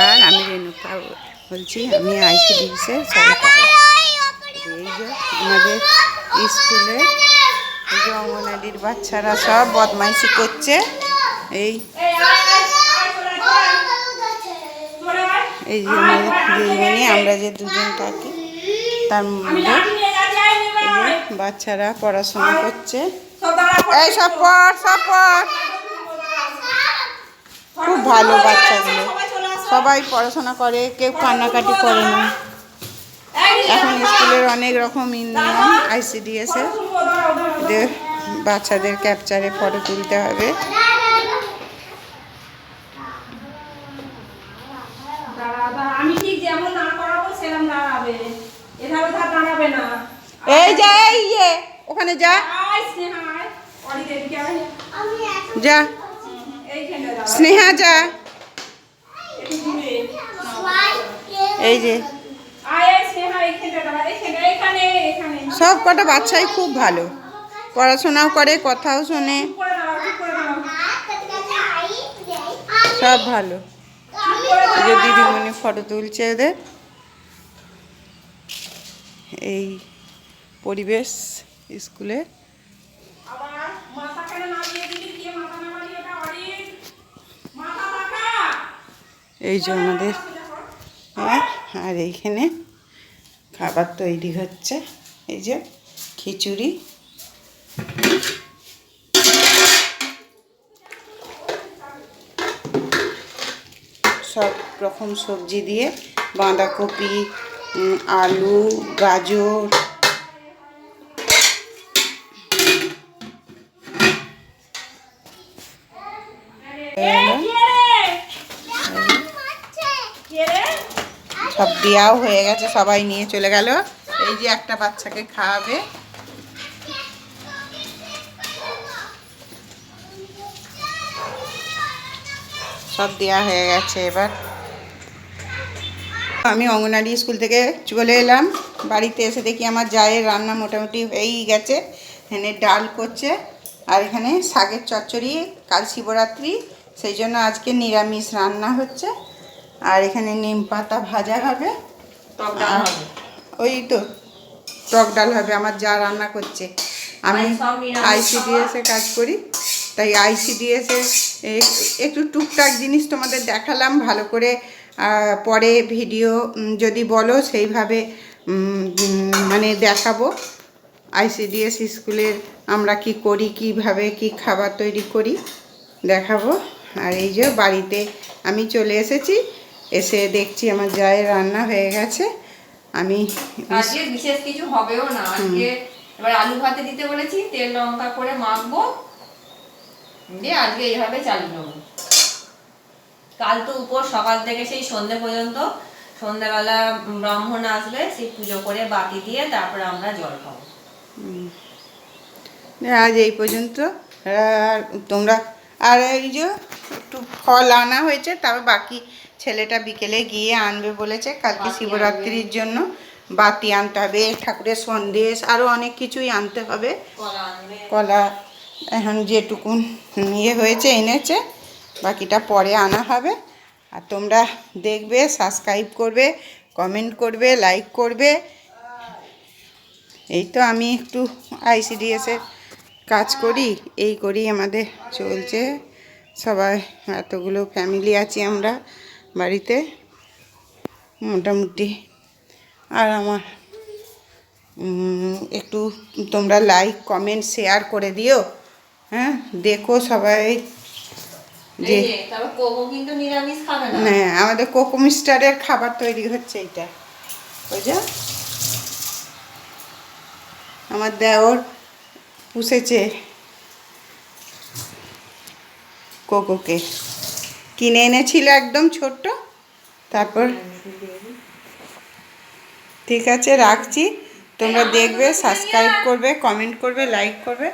নমস্কার, আমি রেণুকা বলছি, আমি আইসিডিসে এই যে আমাদের স্কুলে এই অঙ্গনাদির বাচ্চারা সব বদমাইশি করছে, এই এই যে আমাদের দিদিমণি আমরা যে দুজন থাকি, তার মধ্যে বাচ্চারা পড়াশোনা করছে। এই সব পড় সব পড়। খুব ভালো বাচ্চাগুলো। সবাই পড়াশোনা করে কেউ কান্নাকাটি করে না। এখন স্কুলের অনেক রকম নিয়ম আইসিডিএস বাচ্চাদের ক্যাপচারে ফটো তুলতে হবে। এই যা এই ইয়ে ওখানে যা। যা। স্নেহা যা। এইখানে এখানে সব কটা বাচ্চাই খুব ভালো। পড়াশোনাও করে কথাও শোনে। সব ভালো। যে দিদিমণি ফটো তুলছে ওদের। এই পরিবেশ স্কুলে এই যে আমাদের হ্যাঁ আর এইখানে খাবার তৈরি হচ্ছে। এই যে খিচুড়ি। সব রকম সবজি দিয়ে বাঁধাকপি আলু, গাজর। এই কে রে কে রে সব দেওয়াও হয়ে গেছে, সবাই নিয়ে চলে গেল। এই যে একটা বাচ্চাকে খাওয়াবে। সব দেওয়া হয়ে গেছে এবার। আমি অঙ্গনারী স্কুল থেকে চলে এলাম। বাড়িতে এসে দেখি আমার জায়ের রান্না মোটামুটি হয়েই গেছে। এখানে ডাল করছে, আর এখানে শাকের চচ্চড়ি, কাল শিবরাত্রি, সেই জন্য আজকে নিরামিষ রান্না হচ্ছে। আর এখানে নিম পাতা ভাজা হবে। আর ওই তো টক ডাল হবে আমার যা রান্না করছে। আমি আইসিডিএস এ কাজ করি তাই আইসিডিএস এ একটু টুকটাক জিনিস তোমাদের দেখালাম ভালো করে পরে ভিডিও যদি বলো সেইভাবে মানে দেখাবো। আইসিডিএস স্কুলের আমরা কি করি কীভাবে কি খাবার তৈরি করি দেখাবো। আর এই যে বাড়িতে আমি চলে এসেছি এসে দেখছি আমার জায়ের রান্না হয়ে গেছে। আমি আজকে বিশেষ কিছু হবেও না। আজকে এবার আলু ভাতে দিতে বলেছি তেল লঙ্কা করে মাখবো। দিয়ে আজকে এইভাবে চালিয়ে নেব কাল তো উপর সকাল থেকে সেই সন্ধে পর্যন্ত। সন্ধ্যাবেলা ব্রাহ্মণ আসবে সেই পুজো করে বাতি দিয়ে তারপরে আমরা জল খাব। আজ এই পর্যন্ত। আর তোমরা আর এই যে একটু ফল আনা হয়েছে তারপর বাকি ছেলেটা বিকেলে গিয়ে আনবে বলেছে কালকে শিবরাত্রির জন্য বাতি আনতে হবে ঠাকুরের সন্দেশ আরও অনেক কিছুই আনতে হবে। কলা এখন যেটুকুন ইয়ে হয়েছে এনেছে বাকিটা পরে আনা হবে। আর তোমরা দেখবে সাবস্ক্রাইব করবে কমেন্ট করবে লাইক করবে। এই তো আমি একটু আইসিডিএসের কাজ করি এই করি আমাদের চলছে। সবাই এতগুলো ফ্যামিলি আছি আমরা। বাড়িতে? মোটামুটি। আর আমার একটু তোমরা লাইক কমেন্ট শেয়ার করে দিও। হ্যাঁ দেখো সবাই যে হ্যাঁ আমাদের কোকো মিস্টারের খাবার তৈরি হচ্ছে এইটা বুঝা আমার দেওর পুষেছে কোকোকে। কিনে এনেছিল একদম ছোট্ট। তারপর ঠিক আছে, রাখছি। তোমরা দেখবে সাবস্ক্রাইব করবে কমেন্ট করবে লাইক করবে।